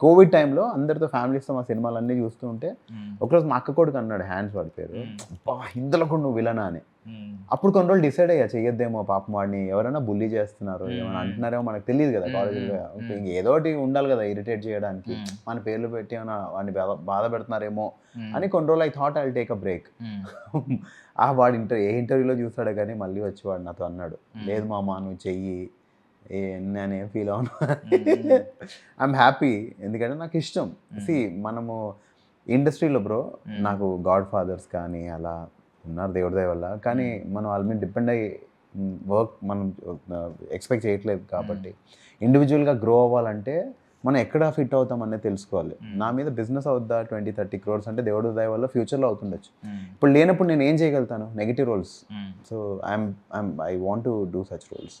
Covid టైంలో అందరితో ఫ్యామిలీస్తో మా సినిమాలు అన్నీ చూస్తూ ఉంటే ఒకరోజు మా అక్క కొడుకు అన్నాడు హ్యాండ్స్ వాడి పేరు. "అబ్బా, ఇందులో కూడా నువ్వు విలనా అని. అప్పుడు కొన్ని రోజులు డిసైడ్ అయ్యా చెయ్యొద్దేమో పాపం వాడిని ఎవరైనా బుల్లీ చేస్తున్నారు ఏమైనా అంటున్నారేమో మనకు తెలియదు కదా కాలేజీలో ఏదో ఒకటి ఉండాలి కదా ఇరిటేట్ చేయడానికి. మన పేర్లు పెట్టి ఏమైనా వాడిని బాధ- పెడుతున్నారేమో అని కొన్ని రోజులు I thought I take a break ఆ వాడు ఇంటర్ ఏ ఇంటర్వ్యూలో చూస్తాడే కానీ మళ్ళీ వచ్చి వాడు నాతో అన్నాడు. లేదు మామ నువ్వు చెయ్యి. నేనేం ఫీల్ అవును ఐఎమ్ హ్యాపీ ఎందుకంటే నాకు ఇష్టం సి మనము ఇండస్ట్రీలో బ్రో నాకు గాడ్ ఫాదర్స్ కానీ అలా ఉన్నారు దేవుడి వల్ల. కానీ మనం వాళ్ళ మీద డిపెండ్ అయ్యి వర్క్ మనం ఎక్స్పెక్ట్ చేయట్లేదు కాబట్టి. ఇండివిజువల్గా గ్రో అవ్వాలంటే మనం ఎక్కడ ఫిట్ అవుతాం అనేది తెలుసుకోవాలి. నా మీద బిజినెస్ అవుద్దా ట్వంటీ థర్టీ క్రోర్స్ అంటే దేవుడి దయ వల్ల ఫ్యూచర్లో అవుతుండొచ్చు. ఇప్పుడు లేనప్పుడు నేను ఏం చేయగలుగుతాను? Negative roles. So I'm I'm I want to do such roles.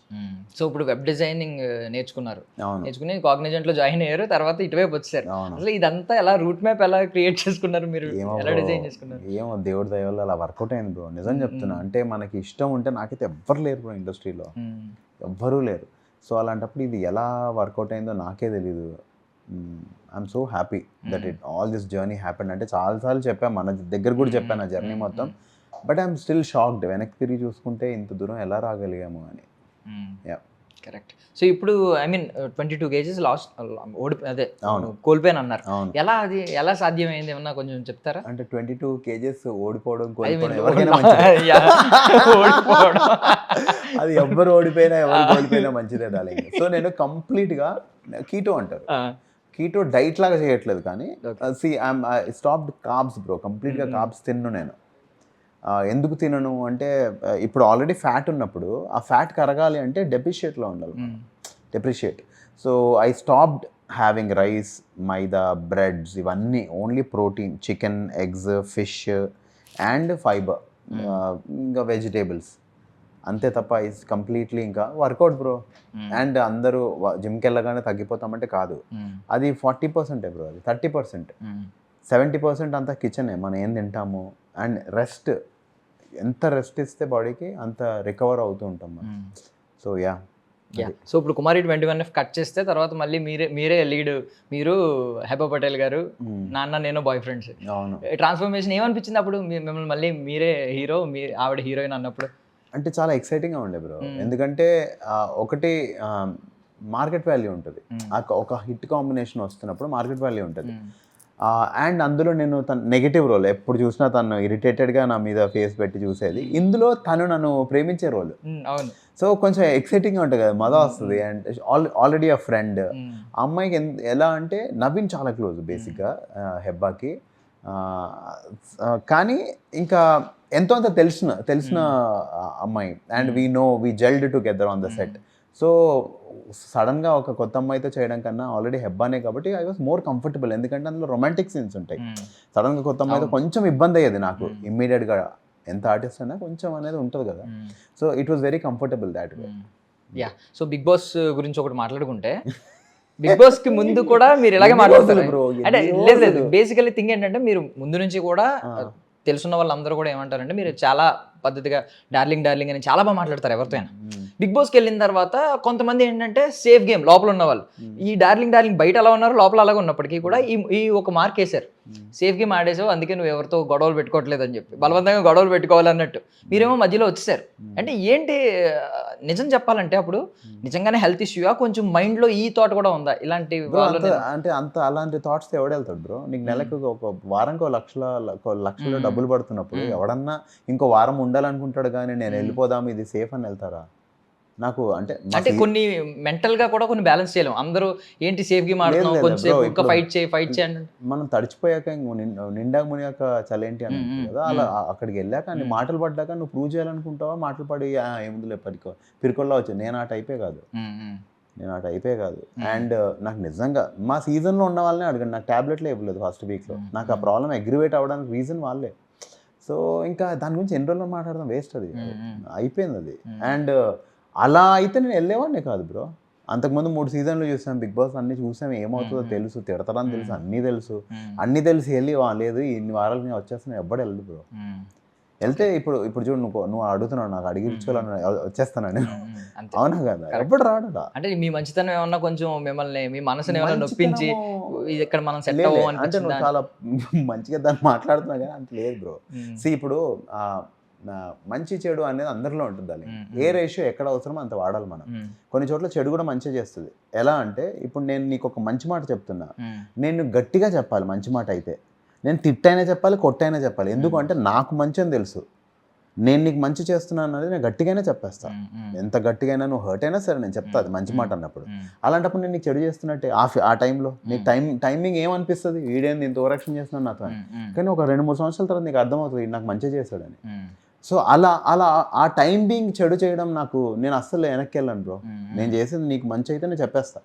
So ఇప్పుడు వెబ్ డిజైనింగ్ నేర్చుకున్నారు. నేర్చుకుని కాగ్నిజెంట్లో జాయిన్ అయ్యారు తర్వాత ఇటువైపు వచ్చారు అసలు ఇదంతా ఎలా రూట్ మ్యాప్ ఎలా క్రియేట్ చేసుకున్నారు మీరు? ఏమో ఎలా. డిజైన్ చేసుకున్నారు? ఏమో దేవుడి దయ వల్ల అలా వర్కౌట్ అయింది బ్రో. నిజం చెప్తున్నా. అంటే మనకి ఇష్టం ఉంటే నాకైతే ఎవ్వరు లేరు బ్రో ఇండస్ట్రీలో. ఎవ్వరూ లేరు. సో అలాంటప్పుడు ఇది ఎలా వర్కౌట్ అయిందో నాకే తెలీదు. I'm so happy that it all this journey happened అంటే చాలాసార్లు చెప్పాను మన దగ్గర కూడా చెప్పాను ఆ జర్నీ మొత్తం. బట్ ఐఎమ్ స్టిల్ షాక్డ్ వెనక్కి తిరిగి చూసుకుంటే ఇంత దూరం ఎలా రాగలిగాము అని. Yeah. కరెక్ట్. సో ఇప్పుడు I mean twenty two kgs last ఓడి అదే అవును. కోల్పోయాను అన్నారు ఎలా అది ఎలా సాధ్యమైంది? ఏమన్నా కొంచెం చెప్తారా? అంటే ట్వంటీ టూ కేజెస్ ఓడిపోవడం. ఓడిపోవడం. అది ఎవ్వరు ఓడిపోయినా ఎవరు కోల్పోయినా మంచిదే డాలింగ్ సో నేను కంప్లీట్గా కీటో అంటారు. కీటో డైట్ లాగా చేయట్లేదు కానీ. See I'm stopped carbs bro కంప్లీట్గా కార్బ్స్ తిన్ను నేను. ఎందుకు తినను అంటే ఇప్పుడు ఆల్రెడీ ఫ్యాట్ ఉన్నప్పుడు ఆ ఫ్యాట్ కరగాలి అంటే డెప్రిషియేట్లో ఉండాలి. Depreciate so I stopped having rice maida breads ఇవన్నీ only protein chicken eggs fish and fibre ఇంకా వెజిటేబుల్స్ అంతే తప్ప ఇస్ కంప్లీట్లీ ఇంకా వర్కౌట్ బ్రో. అండ్ అందరూ జిమ్కి వెళ్ళగానే తగ్గిపోతామంటే కాదు. మ్మ్. అది ఫార్టీ పర్సెంటే బ్రో అది థర్టీ పర్సెంట్. సెవెంటీ పర్సెంట్ అంతా కిచెనే మనం ఏం తింటాము? అండ్ రెస్ట్ ఎంత రెస్ట్ ఇస్తే బాడీకి అంత రికవర్ అవుతూ ఉంటాం మనం. సో యా యా సో ఇప్పుడు Kumari twenty one F cut చేస్తే తర్వాత మళ్ళీ మీరే మీరే లీడ్ మీరు హెబా పటేల్ గారు నాన్న నేను బాయ్ ఫ్రెండ్స్ అవును. ట్రాన్స్ఫర్మేషన్ ఏమనిపించింది అప్పుడు? మిమ్మల్ని మళ్ళీ మీరే హీరో మీ ఆవిడ హీరోయిన్ అన్నప్పుడు? అంటే చాలా ఎక్సైటింగ్గా ఉండే బ్రో Hmm. ఎందుకంటే ఒకటి మార్కెట్ వాల్యూ ఉంటుంది. Hmm. ఒక హిట్ కాంబినేషన్ వస్తున్నప్పుడు మార్కెట్ వాల్యూ ఉంటుంది. అండ్ అందులో నేను తన నెగిటివ్ రోల్ ఎప్పుడు చూసినా తను ఇరిటేటెడ్గా నా మీద ఫేస్ పెట్టి చూసేది. ఇందులో తను నన్ను ప్రేమించే రోల్. అవును. సో కొంచెం ఎక్సైటింగ్గా ఉంటుంది కదా మజా వస్తుంది. అండ్ ఆల్రెడీ ఆ ఫ్రెండ్ అమ్మాయికి ఎలా అంటే నవీన్ చాలా క్లోజ్ బేసిక్గా హెబ్బాకి. కానీ ఇంకా ఎంతో అంత తెలిసిన తెలిసిన అమ్మాయి. And we know we gelled together on the set so సడన్గా ఒక కొత్త అమ్మాయితో చేయడం కన్నా ఆల్రెడీ హెబ్బానే కాబట్టి ఐ వాస్ మోర్ కంఫర్టబుల్. ఎందుకంటే అందులో రొమాంటిక్ సీన్స్ ఉంటాయి. సడన్గా కొత్త అమ్మాయితో కొంచెం ఇబ్బంది అయ్యేది నాకు. ఇమ్మీడియట్గా ఎంత ఆర్టిస్ట్ అయినా కొంచెం అనేది ఉంటుంది కదా. So it was very comfortable that way. Yeah. So Bigg Boss గురించి ఒకటి మాట్లాడుకుంటే బిగ్ బాస్కి ముందు కూడా మీరు ఇలాగే bro? అంటే లేదు లేదు? బేసికలీ థింగ్ ఏంటంటే మీరు ముందు నుంచి కూడా. తెలుసున్న వాళ్ళందరూ కూడా ఏమంటారంటే మీరు చాలా పద్ధతిగా డార్లింగ్ డార్లింగ్ అని చాలా బాగా మాట్లాడతారు ఎవరితో అయినా. బిగ్ బాస్కి వెళ్ళిన తర్వాత కొంతమంది ఏంటంటే సేఫ్ గేమ్ లోపల ఉన్న వాళ్ళు ఈ డార్లింగ్ డార్లింగ్ బయట అలా ఉన్నారు లోపల అలాగే ఉన్నప్పటికీ కూడా ఈ ఈ ఒక మార్క్ వేశారు. సేఫ్ గేమ్ ఆడేసావు అందుకే నువ్వు ఎవరితో గొడవలు పెట్టుకోవట్లేదు అని చెప్పి. బలవంతంగా గొడవలు పెట్టుకోవాలన్నట్టు. మీరేమో మధ్యలో వచ్చేసారు. అంటే ఏంటి నిజం చెప్పాలంటే అప్పుడు నిజంగానే హెల్త్ ఇష్యూయా? కొంచెం mind లో ఈ థాట్ కూడా ఉందా? ఇలాంటి అంటే అంత అలాంటి థాట్స్ ఎవడు వెళ్తాడు బ్రో? నీకు నెలకు ఒక వారానికి ఒక లక్షల లక్షలో. డబ్బులు పడుతున్నప్పుడు. ఎవడన్నా ఇంకో వారం ఉండాలనుకుంటాడు కానీ నేను వెళ్ళిపోదాం ఇది సేఫ్ అని వెళ్తారా? నాకు అంటే అంటే కొన్ని మెంటల్గా కూడా కొన్ని బ్యాలెన్స్ చేయలేము అందరూ ఏంటి సేఫ్ గేమ్ సేపు ఇంకా ఫైట్ చేయి ఫైట్ చేయండి మనం తడిచిపోయాక ఇంకో నిండా మునిగాక చలేంటి అని కదా అలా అక్కడికి వెళ్ళాక నీ Hmm. మాటలు పడ్డాక నువ్వు ప్రూవ్ చేయాలనుకుంటావా? మాటలు పడి "ఆ, ఏముందిలే పరికో పిరికొల్లా వచ్చి నేను ఆ టైపే కాదు. నేను ఆ టైపే కాదు. అండ్ నాకు నిజంగా మా సీజన్లో ఉన్న వాళ్ళనే అడగండి. నాకు ట్యాబ్లెట్లే ఇవ్వలేదు ఫస్ట్ వీక్లో. నాకు ఆ ప్రాబ్లం అగ్రివేట్ అవ్వడానికి రీజన్ వాళ్ళే. సో ఇంకా దాని గురించి ఎన్ని రోజులు మాట్లాడదాం? వేస్ట్ అది. అయిపోయింది అది. అండ్ అలా అయితే నేను వెళ్ళేవాడిని కాదు బ్రో. అంతకుముందు మూడు సీజన్లు చూసాం. బిగ్ బాస్ అన్ని చూసాం. ఏమవుతుందో. తెలుసు. తిడతారని తెలుసు. అన్నీ తెలుసు. అన్నీ తెలిసి వెళ్ళి "వా, లేదు ఇన్ని వారాలు నేను వచ్చేస్తాను. ఎవ్వడు వెళ్ళదు బ్రో. వెళ్తే ఇప్పుడు ఇప్పుడు చూడు నువ్వు నువ్వు అడుగుతున్నావు నాకు అడిగి ఇచ్చుకోవాలని వచ్చేస్తానని అంతే. అవునా కదా? ఎప్పుడు రాడట అంటే మీ మంచితనం ఏమన్నా కొంచెం మిమ్మల్ని మీ మనసుని ఏమన్నా నొప్పించి ఇక్కడ మనం సెట్ అంటే? నువ్వు చాలా మంచిగా దాన్ని మాట్లాడుతున్నావు కానీ అంత లేదు బ్రో. సి ఇప్పుడు మంచి చెడు అనేది అందరిలో ఉంటుంది. ఏ రేషియో ఎక్కడ అవసరమో అంత వాడాలి మనం. కొన్ని చోట్ల చెడు కూడా మంచిగా చేస్తుంది. ఎలా అంటే ఇప్పుడు నేను నీకు ఒక మంచి మాట చెప్తున్నా. నేను గట్టిగా చెప్పాలి మంచి మాట అయితే. నేను తిట్టైనా చెప్పాలి కొట్టైనా చెప్పాలి. ఎందుకు అంటే నాకు మంచి అని తెలుసు. నేను నీకు మంచి చేస్తున్నాను అనేది నేను గట్టిగానే చెప్పేస్తా. ఎంత గట్టిగా నువ్వు హర్ట్ అయినా సరే నేను చెప్తా అది మంచి మాట అన్నప్పుడు. అలాంటప్పుడు నేను నీకు చెడు చేస్తున్నట్టే ఆ ఆ టైంలో నీకు టైం టైమింగ్ ఏమనిపిస్తుంది? వీడేంది ఇంత ఓరక్షణ చేస్తున్నాను నాతో కానీ ఒక రెండు మూడు సంవత్సరాల తర్వాత నీకు అర్థమవుతుంది "ఈడు నాకు మంచి చేశాడని. సో అలా అలా ఆ టైం బీయింగ్ చెడు చేయడం నాకు నేను అస్సలు వెనక్కి వెళ్ళను బ్రో నేను చేసింది నీకు మంచి అయితే నేను చెప్పేస్తా.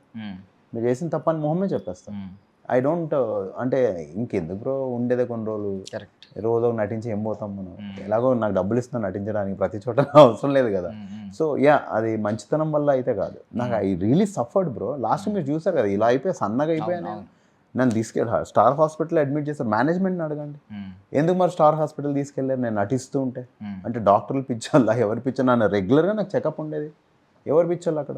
మీరు చేసిన తప్పని మొహమే చెప్పేస్తా. ఉమ్, ఐ డోంట్ అంటే ఇంకెందుకు బ్రో ఉండేదే కొన్ని రోజులు. కరెక్ట్ రోజు నటించి ఏం పోతాం మనం? Mm. ఎలాగో నాకు డబ్బులు ఇస్తున్నా నటించడానికి ప్రతి చోట అవసరం లేదు కదా. సో యా అది మంచితనం వల్ల అయితే కాదు. నాకు I really suffered bro last మీరు చూసారు కదా ఇలా అయిపోయి సన్నగా అయిపోయాను నన్ను తీసుకెళ్ళి స్టార్ హాస్పిటల్ అడ్మిట్ చేశారు. మేనేజ్మెంట్ని అడగండి. ఎందుకు మరి స్టార్ హాస్పిటల్ తీసుకెళ్ళారు? నేను నటిస్తూ ఉంటే. అంటే డాక్టర్లు పిచ్చోళ్ళ ఎవరు పిచ్చో నన్ను రెగ్యులర్గా నాకు చెకప్ ఉండేది. ఎవరు పిచ్చోళ్ళు అక్కడ?